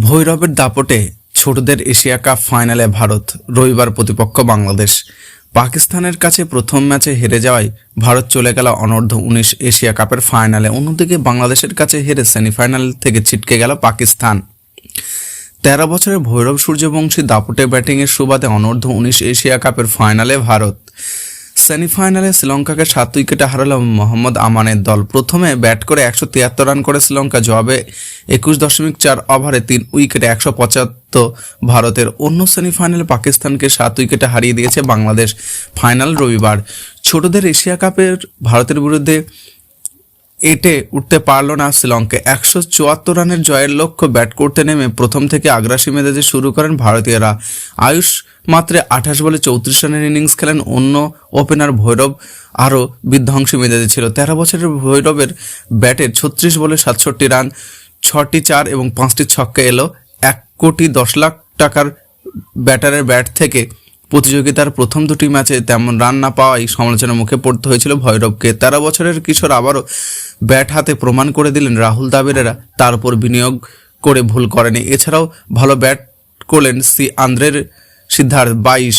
ভৈরবের দাপটে ছোটদের এশিয়া কাপ ফাইনালে ভারত, রবিবার প্রতিপক্ষ বাংলাদেশ। পাকিস্তানের কাছে প্রথম ম্যাচে হেরে যাওয়ায় ভারত চলে গেল অনূর্ধ্ব উনিশ এশিয়া কাপের ফাইনালে। অন্যদিকে বাংলাদেশের কাছে হেরে সেমিফাইনাল থেকে ছিটকে গেল পাকিস্তান। তেরো বছরের ভৈরব সূর্যবংশী দাপটে ব্যাটিংয়ের সুবাদে অনর্ধ উনিশ এশিয়া কাপের ফাইনালে ভারত। সেমিফাইনালে শ্রীলঙ্কাকে সাত উইকেটে হারাল মোহাম্মদ আমানের দল। প্রথমে ব্যাট করে একশো তিয়াত্তর রান করে শ্রীলঙ্কা, জবাবে একুশ দশমিক চার ওভারে তিন উইকেটে একশো পঁচাত্তর ভারতের অন্য সেমিফাইনালে পাকিস্তানকে সাত উইকেটে হারিয়ে দিয়েছে বাংলাদেশ ফাইনাল রবিবার। ছোটদের এশিয়া কাপের ভারতের বিরুদ্ধে এটে উঠতে পারল না শ্রীলঙ্কা একশো চুয়াত্তর রানের জয়ের লক্ষ্য ব্যাট করতে নেমে প্রথম থেকে আগ্রাসী মেজাজে শুরু করেন ভারতীয়রা। আয়ুষ মাত্রে আঠাশ বলে চৌত্রিশ রানের ইনিংস খেলেন অন্য ওপেনার ভৈরব। আরও বিধ্বংসী মেজাজে ছিল। তেরো বছরের ভৈরবের ব্যাটে ছত্রিশ বলে সাতষট্টি রান, ছটি চার এবং পাঁচটি ছক্কা এলো। এক কোটি দশ লাখ টাকার ব্যাটারের ব্যাট থেকে প্রতিযোগিতার প্রথম দুটি ম্যাচে তেমন রান না পাওয়াই সমালোচনার মুখে পড়তে হয়েছিল ভৈরবকে। তেরো বছরের কিশোর আবারও ব্যাট হাতে প্রমাণ করে দিলেন রাহুল দাবেরেরা তার উপর বিনিয়োগ করে ভুল করেনি। এছাড়াও ভালো ব্যাট করলেন সি আন্দ্রের সিদ্ধার্থ, বাইশ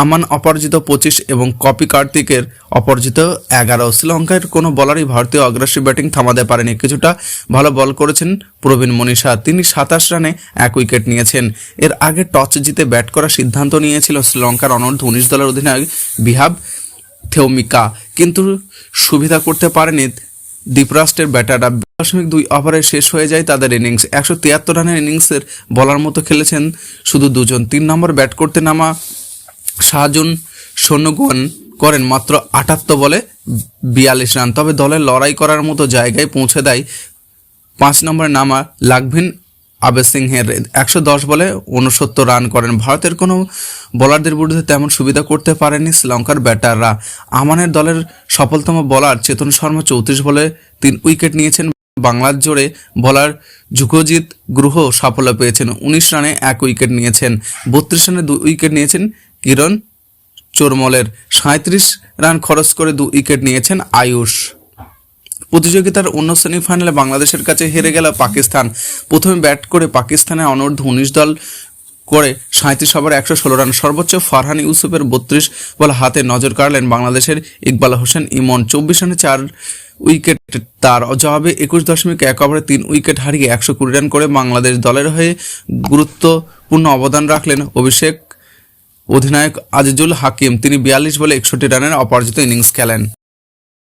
আমান অপরাজিত পঁচিশ এবং কপি কার্তিকের অপরাজিত এগারো। শ্রীলঙ্কার কোনো বলারই ভারতীয় অগ্রাসী ব্যাটিং থামাতে পারেনি। কিছুটা ভালো বল করেছেন প্রবীণ মনীষা। তিনি সাতাশ রানে এক উইকেট নিয়েছেন। এর আগে টস জিতে ব্যাট করার সিদ্ধান্ত নিয়েছিল শ্রীলঙ্কার অনূর্ধ্ব উনিশ দলের অধিনায়ক বিহাব থেওমিকা কিন্তু সুবিধা করতে পারেনি দ্বীপরাষ্ট্রের ব্যাটাররা। দশমিক দুই ওভারে শেষ হয়ে যায় তাদের ইনিংস। একশো তিয়াত্তর রানের ইনিংসের বলার মতো খেলেছেন শুধু দুজন। তিন নম্বর ব্যাট করতে নামা শাহজুন সন্নুগন করেন মাত্র আটাত্তর বলে বিয়াল্লিশ রান। তবে দলের লড়াই করার মতো জায়গায় পৌঁছে দেয় পাঁচ নম্বরে নামা লাঘভিন আবেদ সিংহের একশো দশ বলে উনসত্তর রান করেন। ভারতের কোনো বোলারদের বিরুদ্ধে তেমন সুবিধা করতে পারেনি শ্রীলঙ্কার ব্যাটাররা। আমানের দলের সফলতম বোলার চেতন শর্মা চৌত্রিশ বলে তিন উইকেট নিয়েছেন। বাংলার জোরে বলার যুগজিৎ গ্রহ সাফল্য পেয়েছেন। উনিশ রানে এক উইকেট নিয়েছেন। বত্রিশ রানে দুই উইকেট নিয়েছেন কিরণ? চোরমলের সাঁত্রিশ রান খরচ করে দু উইকেট নিয়েছেন আয়ুষ। প্রতিযোগিতার অন্য সেমিফাইনালে বাংলাদেশের কাছে হেরে গেল পাকিস্তান। প্রথমে ব্যাট করে পাকিস্তানে অনূর্ধ্ব উনিশ দল করে সাঁত্রিশ ওভার একশো ষোলো রান। সর্বোচ্চ ফারহান ইউসুফের বত্রিশ বল হাতে নজর কাড়লেন বাংলাদেশের ইকবাল হোসেন ইমন। চব্বিশ রানে চার উইকেট তার জবাবে একুশ দশমিক এক ওভারে তিন উইকেট হারিয়ে একশো কুড়ি রান করে বাংলাদেশ দলের হয়ে গুরুত্বপূর্ণ অবদান রাখলেন অভিষেক অধিনায়ক আজিজুল হাকিম তিনি বিয়াল্লিশ বলে একষট্টি রানের অপরাজিত ইনিংস খেলেন।